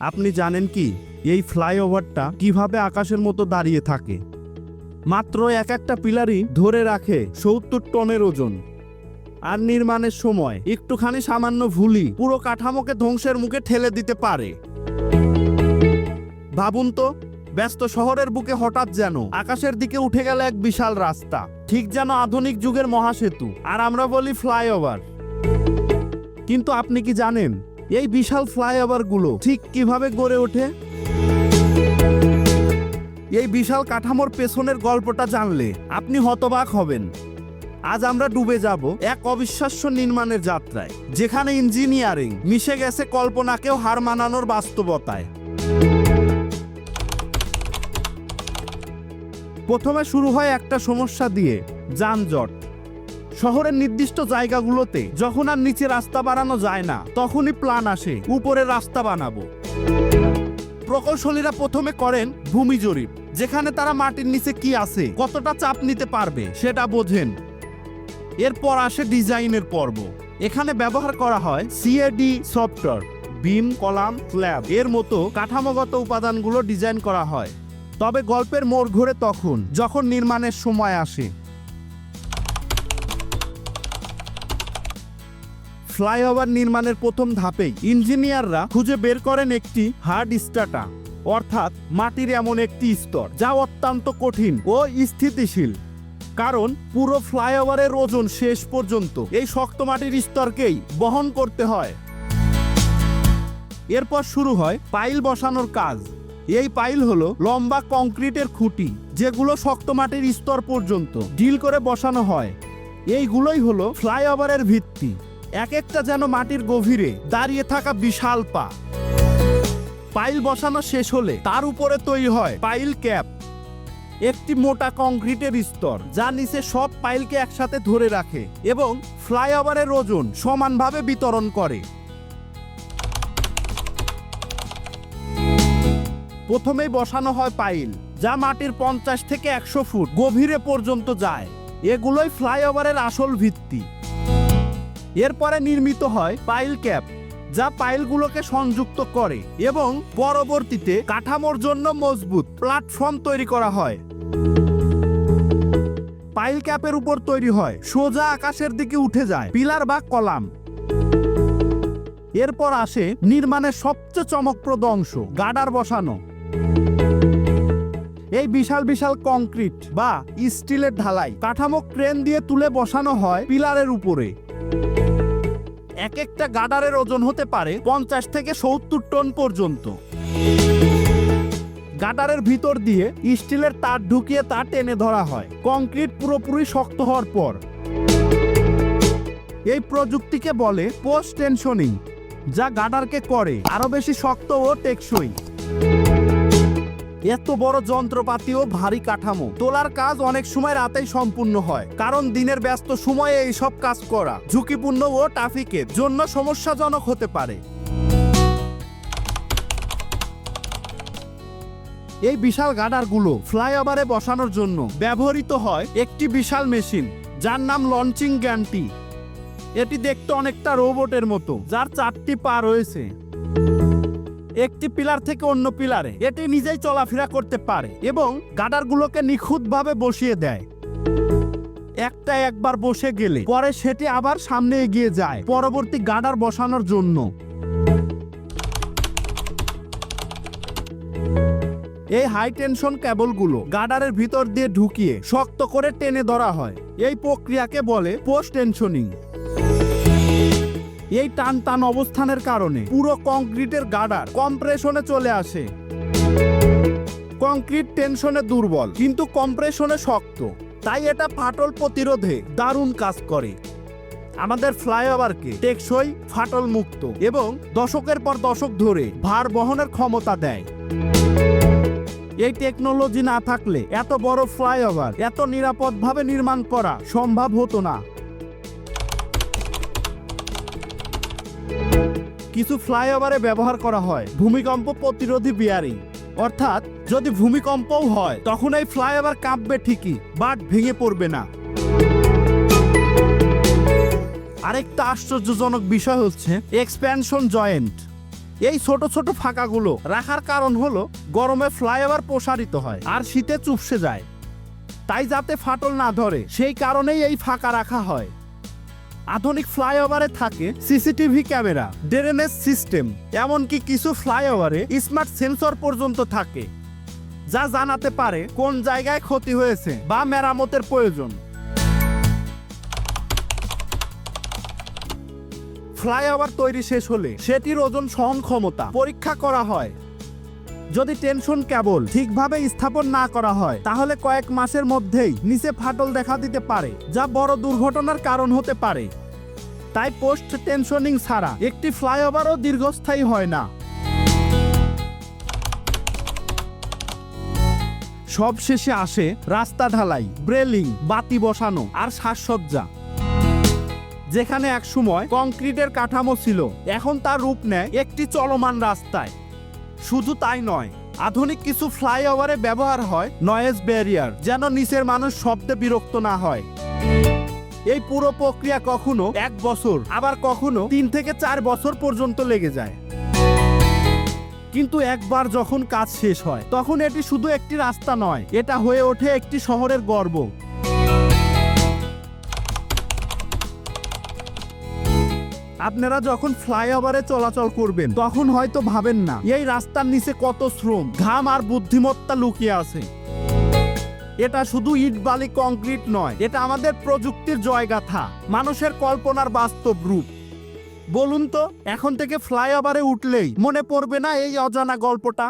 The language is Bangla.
আপনি জানেন কি, এই ফ্লাইওভারটা কীভাবে আকাশের মতো দাঁড়িয়ে থাকে? মাত্র এক একটা পিলারই ধরে রাখে সত্তর টনের ওজন। আর নির্মাণের সময় একটুখানি সামান্য ভুলই পুরো কাঠামোকে ধ্বংসের মুখে ঠেলে দিতে পারে। ভাবুন তো, ব্যস্ত শহরের বুকে হঠাৎ যেন আকাশের দিকে উঠে গেল এক বিশাল রাস্তা, ঠিক যেন আধুনিক যুগের মহাসেতু, আর আমরা বলি ফ্লাইওভার। কিন্তু আপনি কি জানেন এই বিশাল ফ্লাইওভারগুলো ঠিক কীভাবে গড়ে ওঠে? এই বিশাল কাঠামোর পেছনের গল্পটা জানলে আপনি হতবাক হবেন। আজ আমরা ডুবে যাব এক অবিশ্বাস্য নির্মাণের যাত্রায়, যেখানে ইঞ্জিনিয়ারিং মিশে গেছে কল্পনাকেও হার মানানোর বাস্তবতায়। প্রথমে শুরু হয় একটা সমস্যা দিয়ে যানজট। শহরের নির্দিষ্ট জায়গাগুলোতে যখন আর নিচে রাস্তা বাড়ানো যায় না, তখনই প্ল্যান আসে, উপরে রাস্তা বানাবো। প্রকৌশলীরা প্রথমে করেন ভূমি জরিপ, যেখানে তারা মাটির নিচে কি আছে, কতটা চাপ নিতে পারবে, সেটা বোঝেন। এরপর আসে ডিজাইনের পর্ব। এখানে ব্যবহার করা হয় CAD software, beam, column, slab. এর মতো কাঠামোগত উপাদানগুলো ডিজাইন করা হয়। তবে গল্পের মোড় ঘুরে তখন, যখন নির্মাণের সময় আসে। ফ্লাইওভার নির্মাণের প্রথম ধাপেই ইঞ্জিনিয়াররা খুঁজে বের করেন একটি হার্ড স্টাটা অর্থাৎ মাটির এমন একটি স্তর, যা অত্যন্ত কঠিন ও স্থিতিশীল। কারণ পুরো ফ্লাইওভারের ওজন শেষ পর্যন্ত এই শক্ত মাটির স্তরকেই বহন করতে হয়। এরপর শুরু হয় পাইল বসানোর কাজ। এই পাইল হলো লম্বা কংক্রিটের খুঁটি, যেগুলো শক্ত মাটির স্তর পর্যন্ত ডিল করে বসানো হয়। এইগুলোই হলো ফ্লাইওভারের ভিত্তি। এক একটা যেন মাটির গভীরে দাঁড়িয়ে থাকা বিশাল পা। পাইল বসানো শেষ হলে তার উপরে তৈরি হয় পাইল ক্যাপ। একটি মোটা কংক্রিটের স্তর, যা নিচে সব পাইলকে একসাথে ধরে রাখে এবং ফ্লাইওভারের ওজন সমানভাবে বিতরণ করে। প্রথমেই বসানো হয় পাইল, যা মাটির পঞ্চাশ থেকে একশো ফুট গভীরে পর্যন্ত যায়। এগুলোই ফ্লাইওভারের আসল ভিত্তি। এরপরে নির্মিত হয় পাইল ক্যাপ, যা পাইলগুলোকে সংযুক্ত করে এবং পরবর্তীতে কাঠামোর জন্য মজবুত প্ল্যাটফর্ম তৈরি করা হয়। পাইল ক্যাপের উপর তৈরি হয়, সোজা আকাশের দিকে উঠে যায়, পিলার বা কলাম। এরপর আসে নির্মাণের সবচেয়ে চমকপ্রদ অংশ গার্ডার বসানো। এই বিশাল বিশাল কংক্রিট বা স্টিলের ঢালাই কাঠামো ক্রেন দিয়ে তুলে বসানো হয় পিলারের উপরে। এক একটা গার্ডারের ওজন হতে পারে পঞ্চাশ থেকে সত্তর টন পর্যন্ত। গাডারের ভিতর দিয়ে স্টিলের তার ঢুকিয়ে তা টেনে ধরা হয়। কংক্রিট পুরোপুরি শক্ত হওয়ার পর। এই প্রযুক্তিকে বলে পোস্ট টেনশনিং, যা গাডারকে করে আরও বেশি শক্ত ও টেকসই। এত বড় যন্ত্রপাতি ও ভারী কাঠামো। তোলার কাজ অনেক সময় রাতেই সম্পূর্ণ হয়, কারণ দিনের ব্যস্ত সময়ে এইসব কাজ করা ঝুঁকিপূর্ণ ও ট্রাফিকের জন্য সমস্যাজনক হতে পারে। এই বিশাল গার্ডারগুলো ফ্লাইওভারে বসানোর জন্য ব্যবহৃত হয় একটি বিশাল মেশিন, যার নাম লঞ্চিং গ্যান্টি। এটি দেখতে অনেকটা রোবটের মতো, যার চারটি পা রয়েছে। একটি পিলার থেকে অন্য পিলারে। এটি নিজেই চলাফেরা করতে পারে এবং গার্ডারগুলোকে নিখুঁতভাবে বসিয়ে দেয়। একটা একবার বসে গেলে পরে সেটি আবার সামনে এগিয়ে যায় পরবর্তী গাডার বসানোর জন্য। এই হাই টেনশন কেবলগুলো গাডারের ভিতর দিয়ে ঢুকিয়ে শক্ত করে টেনে ধরা হয়। এই প্রক্রিয়াকে বলে পোস্ট টেনশনিং এই টান টান অবস্থানের কারণে পুরো কংক্রিটের গার্ডার কম্প্রেশনে চলে আসে। কংক্রিট টেনশনে দুর্বল, কিন্তু কম্প্রেশনে শক্ত। তাই এটা ফাটল প্রতিরোধে দারুণ কাজ করে। আমাদের ফ্লাইওভারকে টেকসই ফাটল মুক্ত এবং দশকের পর দশক ধরে ভার বহনের ক্ষমতা দেয়। এই টেকনোলজি না থাকলে এত বড় ফ্লাইওভার এত নিরাপদভাবে নির্মাণ করা সম্ভব হতো না। কিছু ফ্লাইওভারে ব্যবহার করা হয়, ভূমিকম্প প্রতিরোধী বিয়ারিং অর্থাৎ, যদি ভূমিকম্পও হয়, তখন এই ফ্লাইওভার কাঁপবে ঠিকই বাট ভেঙে পড়বে না। আরেকটা আশ্চর্যজনক বিষয় হচ্ছে এক্সপ্যানশন জয়েন্ট এই ছোট ছোট ফাঁকাগুলো রাখার কারণ হলো, গরমে ফ্লাইওভার প্রসারিত হয়, আর শীতে চুপসে যায়। তাই যাতে ফাটল না ধরে, সেই কারণেই এই ফাঁকা রাখা হয়। আধুনিক ফ্লাইওভারে থাকে সিসিটিভি ক্যামেরা, ড্রেনেজ সিস্টেম, এমনকি কিছু ফ্লাইওভারে স্মার্ট সেন্সর পর্যন্ত থাকে, যা জানাতে পারে কোন জায়গায় ক্ষতি হয়েছে বা মেরামতের প্রয়োজন। ফ্লাইওভার তৈরি শেষ হলে সেটির ওজন সহন ক্ষমতা পরীক্ষা করা হয়। যদি টেনশন কেবল ঠিকভাবে স্থাপন না করা হয়, তাহলে কয়েক মাসের মধ্যেই নিচে ফাটল দেখা দিতে পারে, যা বড় দুর্ঘটনার কারণ হতে পারে। তাই পোস্ট টেনশনিং ছাড়া একটি ফ্লাইওভারও দীর্ঘস্থায়ী হয় না। সব শেষে আসে রাস্তা ঢালাই ব্রেলিং বাতি বসানো আর সাজসজ্জা। যেখানে একসময় কংক্রিটের কাঠামো ছিল, এখন তার রূপ নেয় একটি চলমান রাস্তায়। শুধু তাই নয়, আধুনিক কিছু ফ্লাইওভারে ব্যবহার হয় নয়েজ ব্যারিয়ার যেন নিচের মানুষ শব্দে বিরক্ত না হয়। এই পুরো প্রক্রিয়া কখনো এক বছর, আবার কখনো তিন থেকে চার বছর পর্যন্ত লেগে যায়। কিন্তু একবার যখন কাজ শেষ হয়, তখন এটি শুধু একটি রাস্তা নয়, এটা হয়ে ওঠে একটি শহরের গর্ব। আপনারা যখন ফ্লাইওভারে চলাচল করবেন, তখন হয়তো ভাবেন না, এই রাস্তার নিচে কত শ্রম, ঘাম আর বুদ্ধিমত্তা লুকিয়ে আছে। এটা শুধু ইট বালি কংক্রিট নয়, এটা আমাদের প্রযুক্তির জয়গাথা, মানুষের কল্পনার বাস্তব রূপ। বলুন তো, এখন থেকে ফ্লাইওভারে উঠলেই মনে পড়বে না এই অজানা গল্পটা?